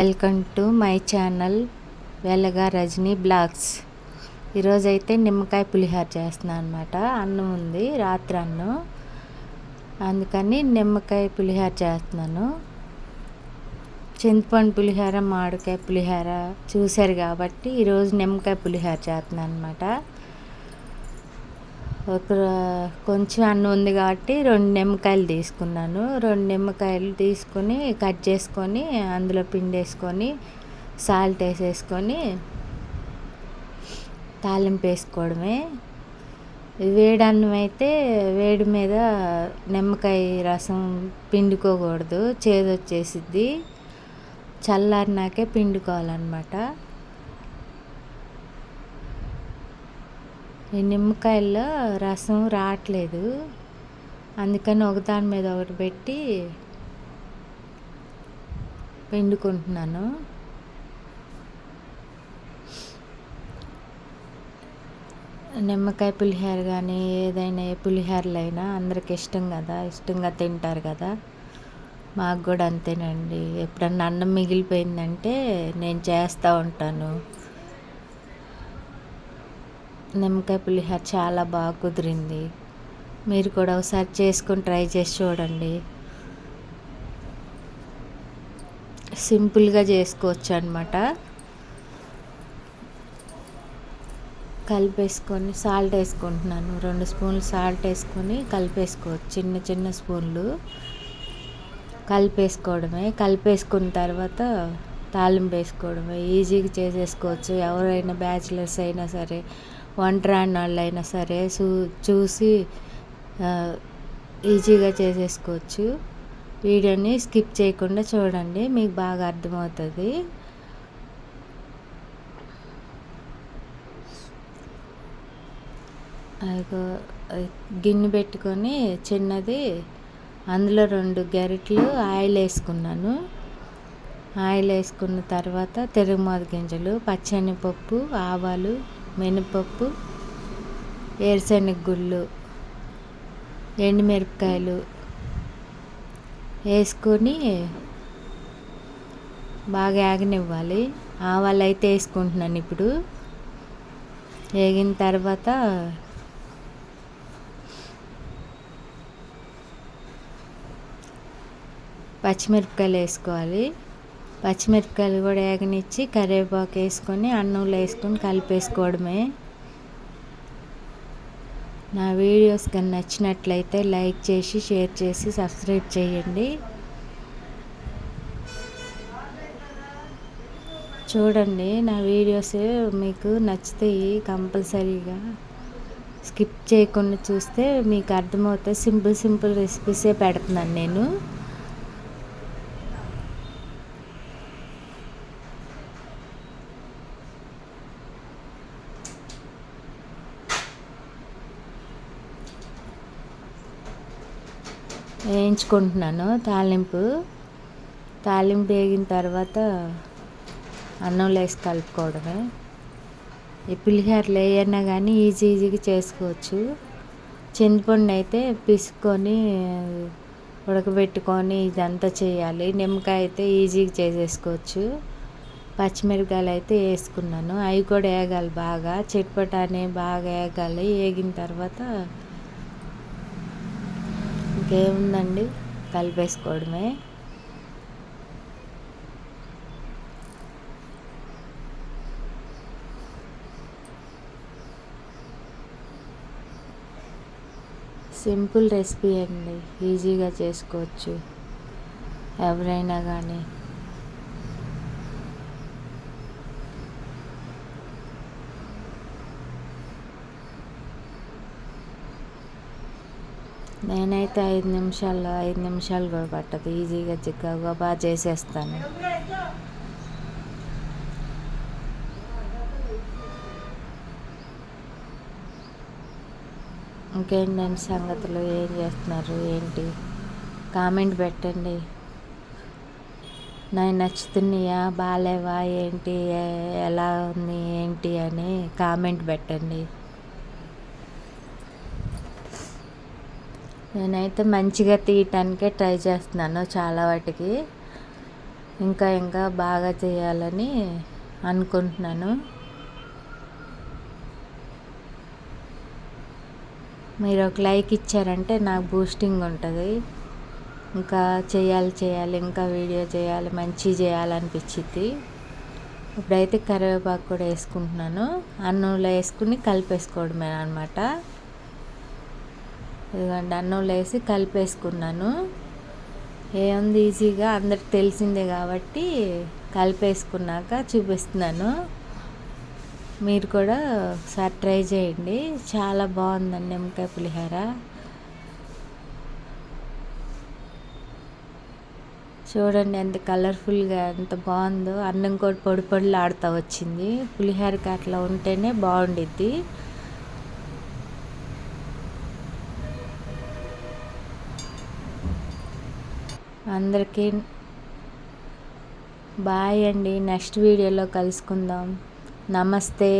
Welcome to my channel Velaga Rajani blogs. ఈరోజైతే నిమ్మకాయ పులిహోర చేస్తున్నాను అనమాట అన్నం ఉంది రాత్రి అన్నం. అందుకని నిమ్మకాయ పులిహార చేస్తున్నాను. చింతపండు పులిహోర మామిడికాయ పులిహోర చూశారు కాబట్టి ఈరోజు నిమ్మకాయ పులిహోర చేస్తున్నాను అనమాట కొంచెం అన్నం ఉంది కాబట్టి రెండు నిమ్మకాయలు తీసుకున్నాను. రెండు నిమ్మకాయలు తీసుకొని కట్ చేసుకొని అందులో పిండి వేసుకొని సాల్ట్ వేసేసుకొని తాలింపు వేసుకోవడమే. వేడి అన్నం అయితే వేడి మీద నిమ్మకాయ రసం పిండుకోకూడదు. చేదు వచ్చేసిద్ది చల్లారినాకే పిండుకోవాలన్నమాట. నిమ్మకాయల్లో రసం రావట్లేదు. అందుకని ఒకదాని మీద ఒకటి పెట్టి పిండుకుంటున్నాను. నిమ్మకాయ పులిహోర కానీ ఏదైనా ఏ పులిహోరలు అయినా అందరికి ఇష్టం కదా ఇష్టంగా తింటారు కదా. మాకు కూడా అంతేనండి. ఎప్పుడన్నా అన్నం మిగిలిపోయిందంటే నేను చేస్తూ ఉంటాను. నిమ్మకాయ పులిహోర చాలా బాగా కుదిరింది. మీరు కూడా ఒకసారి చేసుకొని ట్రై చేసి చూడండి. సింపుల్గా చేసుకోవచ్చు అనమాట కలిపేసుకొని సాల్ట్ వేసుకుంటున్నాను. రెండు స్పూన్లు సాల్ట్ వేసుకొని కలిపేసుకోవచ్చు. చిన్న చిన్న స్పూన్లు కలిపేసుకోవడమే. కలిపేసుకున్న తర్వాత తాలింపు వేసుకోవడమే ఈజీగా చేసేసుకోవచ్చు. ఎవరైనా బ్యాచిలర్స్ అయినా సరే వంట రాని వాళ్ళు అయినా సరే చూ చూసి ఈజీగా చేసేసుకోవచ్చు. వీడియోని స్కిప్ చేయకుండా చూడండి మీకు బాగా అర్థమవుతుంది. గిన్నె పెట్టుకొని చిన్నది అందులో రెండు గరిటెలు ఆయిల్ వేసుకున్నాను. ఆయిల్ వేసుకున్న తర్వాత తెరుగుమాత గింజలు పచ్చనిపప్పు ఆవాలు మినపప్పు వేరుశనగ గుళ్ళు ఎండుమిరపకాయలు వేసుకొని బాగా ఆగనివ్వాలి ఆవాలు అయితే వేసుకుంటున్నాను ఇప్పుడు. వేగిన తర్వాత పచ్చిమిరపకాయలు వేసుకోవాలి. పచ్చిమిరపకాయలు కూడా వేగనిచ్చి కరివేపాకు వేసుకొని అన్నంలో వేసుకొని కలిపేసుకోవడమే. నా వీడియోస్ కానీ నచ్చినట్లయితే లైక్ చేసి షేర్ చేసి సబ్స్క్రైబ్ చేయండి. చూడండి నా వీడియోస్ మీకు నచ్చుతాయి కంపల్సరీగా. స్కిప్ చేయకుండా చూస్తే మీకు అర్థమవుతాయి. సింపుల్ సింపుల్ రెసిపీసే పెడుతున్నాను నేను. వేయించుకుంటున్నాను. తాలింపు. తాలింపు వేగిన తర్వాత అన్నం వేసి కలుపుకోవడమే. ఈ పులిహోరలు ఏయన్నా కానీ ఈజీ ఈజీగా చేసుకోవచ్చు. చింతపండు అయితే పిసుకొని ఉడకబెట్టుకొని ఇదంతా చేయాలి. నిమ్మకాయ అయితే ఈజీగా చేసేసుకోవచ్చు. పచ్చిమిరపకాయలు అయితే వేసుకున్నాను. అవి కూడా వేగాలి బాగా. చిట్పటానే బాగా వేగాలి. వేగిన తర్వాత ఇంకేముందండి? కలిపేసుకోవడమే. సింపుల్ రెసిపీ అండి. ఈజీగా చేసుకోవచ్చు. ఎవరైనా కానీ నేనైతే ఐదు నిమిషాల్లో ఐదు నిమిషాలు కూడా పట్టదు. ఈజీగా చిక్కగా బాగా చేసేస్తాను. ఇంకేంటండి సంగతులు? ఏం చేస్తున్నారు? ఏంటి? కామెంట్ పెట్టండి. నాకు నచ్చుతున్నాయా? బాగాలేవా ఏంటి? ఎలా ఉంది? ఏంటి? అని కామెంట్ పెట్టండి. నేనైతే మంచిగా తీయటానికే ట్రై చేస్తున్నాను చాలా వాటికి. ఇంకా ఇంకా బాగా చేయాలని అనుకుంటున్నాను. మీరు ఒక లైక్ ఇచ్చారంటే నాకు బూస్టింగ్ ఉంటుంది. ఇంకా చేయాలి చేయాలి ఇంకా వీడియో చేయాలి మంచి చేయాలనిపించింది ఇప్పుడైతే కరివేపాకు కూడా వేసుకుంటున్నాను. అన్నంలో వేసుకుని కలిపేసుకోవడమే అనమాట ఇదిగోండి అన్నంలో వేసి కలిపేసుకున్నాను. ఏముంది ఈజీగా? అందరికి తెలిసిందే కాబట్టి కలిపేసుకున్నాక చూపిస్తున్నాను. మీరు కూడా ఒకసారి ట్రై చేయండి. చాలా బాగుందండి నిమ్మకాయ పులిహోర. చూడండి ఎంత కలర్ఫుల్గా ఎంత బాగుందో. అన్నం కూడా పొడి పొడిలాడుతూ వచ్చింది. పులిహోరకి అట్లా ఉంటేనే బాగుండిద్ది. అందరికీ బాయ్ అండి. నెక్స్ట్ వీడియోలో కలుసుకుందాం. నమస్తే.